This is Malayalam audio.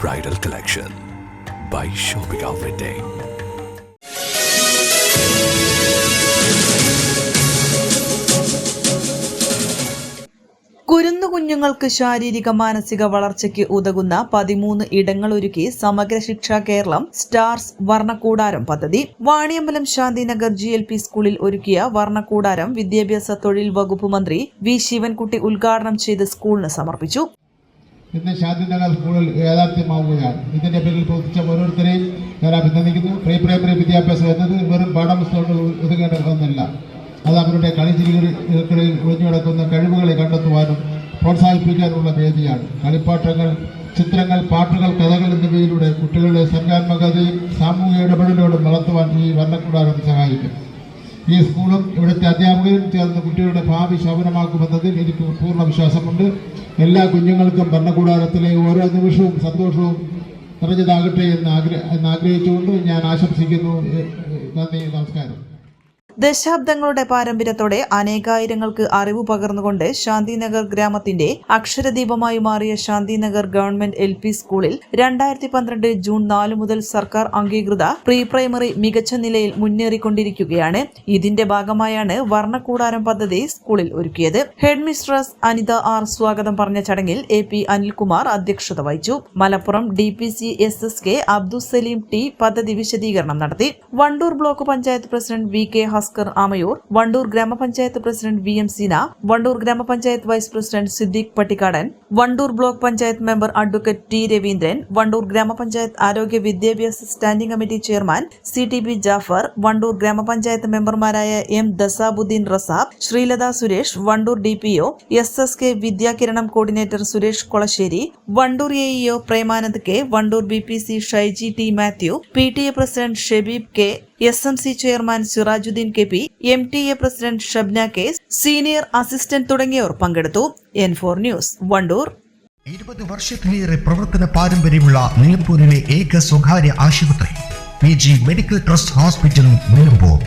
bridal collection. By shopping out കുരുന്നു കുഞ്ഞുങ്ങൾക്ക് ശാരീരിക മാനസിക വളർച്ചയ്ക്ക് ഉതകുന്ന പതിമൂന്ന് ഇടങ്ങളൊരുക്കി സമഗ്ര ശിക്ഷ കേരളം സ്റ്റാർസ് വർണക്കൂടാരം പദ്ധതി. Vaniyambalam Shanthinagar G L P സ്കൂളിൽ ഒരുക്കിയ വർണക്കൂടാരം വിദ്യാഭ്യാസ തൊഴിൽ വകുപ്പ് മന്ത്രി വി ശിവൻകുട്ടി ഉദ്ഘാടനം ചെയ്ത് സ്കൂളിന് സമർപ്പിച്ചു. ഇന്ന് ശാന്തിനഗർ സ്കൂളിൽ യാഥാർത്ഥ്യമാവുകയാണ് ഇതിന്റെ പേരിൽ പ്രവർത്തിച്ച ഓരോരുത്തരെയും ഞാൻ അഭിനന്ദിക്കുന്നു. പ്രീ പ്രൈമറി വിദ്യാഭ്യാസം എന്നത് വെറും പാഠപുസ്തകങ്ങൾ ഒതുങ്ങേണ്ട ഒന്നല്ല അത് അവരുടെ കളിച്ചിരികളിൽ ഒഴിഞ്ഞു കിടക്കുന്ന കഴിവുകളെ കണ്ടെത്തുവാനും പ്രോത്സാഹിപ്പിക്കാനുള്ള വേദിയാണ്. കളിപ്പാട്ടങ്ങൾ ചിത്രങ്ങൾ പാട്ടുകൾ കഥകൾ എന്നിവയിലൂടെ കുട്ടികളുടെ സർഗാത്മകതയും സാമൂഹിക ഇടപെടലുകളും വളർത്തുവാൻ ഈ വർണക്കൂടാരം സഹായിക്കും. ഈ സ്കൂളും ഇവിടുത്തെ അധ്യാപകരും ചേർന്ന് കുട്ടികളുടെ ഭാവി ശോഭനമാക്കുമെന്നതിൽ എനിക്ക് പൂർണ വിശ്വാസമുണ്ട്. എല്ലാ കുഞ്ഞുങ്ങൾക്കും ഭരണകൂടാരത്തിലെ ഓരോ നിമിഷവും സന്തോഷവും നിറഞ്ഞതാകട്ടെ എന്ന് ആഗ്രഹ എന്ന് ആഗ്രഹിച്ചുകൊണ്ട് ഞാൻ ആശംസിക്കുന്നു. നന്ദി നമസ്കാരം. ദശാബ്ദങ്ങളുടെ പാരമ്പര്യത്തോടെ അനേകായിരങ്ങൾക്ക് അറിവ് പകർന്നുകൊണ്ട് ശാന്തിനഗർ ഗ്രാമത്തിന്റെ അക്ഷരദീപമായി മാറിയ ശാന്തിനഗർ ഗവൺമെന്റ് എൽ പി സ്കൂളിൽ രണ്ടായിരത്തി പന്ത്രണ്ട് ജൂൺ നാല് മുതൽ സർക്കാർ അംഗീകൃത പ്രീ പ്രൈമറി മികച്ച നിലയിൽ മുന്നേറിക്കൊണ്ടിരിക്കുകയാണ്. ഇതിന്റെ ഭാഗമായാണ് വർണക്കൂടാരം പദ്ധതി സ്കൂളിൽ ഒരുക്കിയത്. ഹെഡ് മിസ്ട്രസ് അനിത ആർ സ്വാഗതം പറഞ്ഞ ചടങ്ങിൽ എ പി അനിൽകുമാർ അധ്യക്ഷത വഹിച്ചു. Malappuram D P C S S K Abdul Saleem T പദ്ധതി വിശദീകരണം നടത്തി. Wandoor block panchayat president V K Haskar Amayur Wandoor gramapanchayat president V M Seena Wandoor gramapanchayat vice president Siddique Pattikkadan Wandoor block panchayat member advocate T Raveendran Wandoor gramapanchayat ആരോഗ്യ വിദ്യാഭ്യാസ standing committee chairman C T B Jafar Wandoor gramapanchayat മെമ്പർമാരായ M Dasabuddeen Rasab Sreelatha Suresh Wandoor D P O S S K Vidyakiranam coordinator Suresh Kolassery Wandoor A E O Premanand K Wandoor B P C Shaiji T Mathew P T A president Shebeeb K S M C chairman Sirajuddeen K P M T A president Shabna case senior assistant തുടങ്ങിയവർ പങ്കെടുത്തു. N four news Wandoor. ഇരുപത് വർഷത്തിലേറെ പ്രവർത്തന പാരമ്പര്യമുള്ള നിലമ്പൂരിലെ ഏക സ്വകാര്യ ആശുപത്രി P G medical trust hospital Nilambur.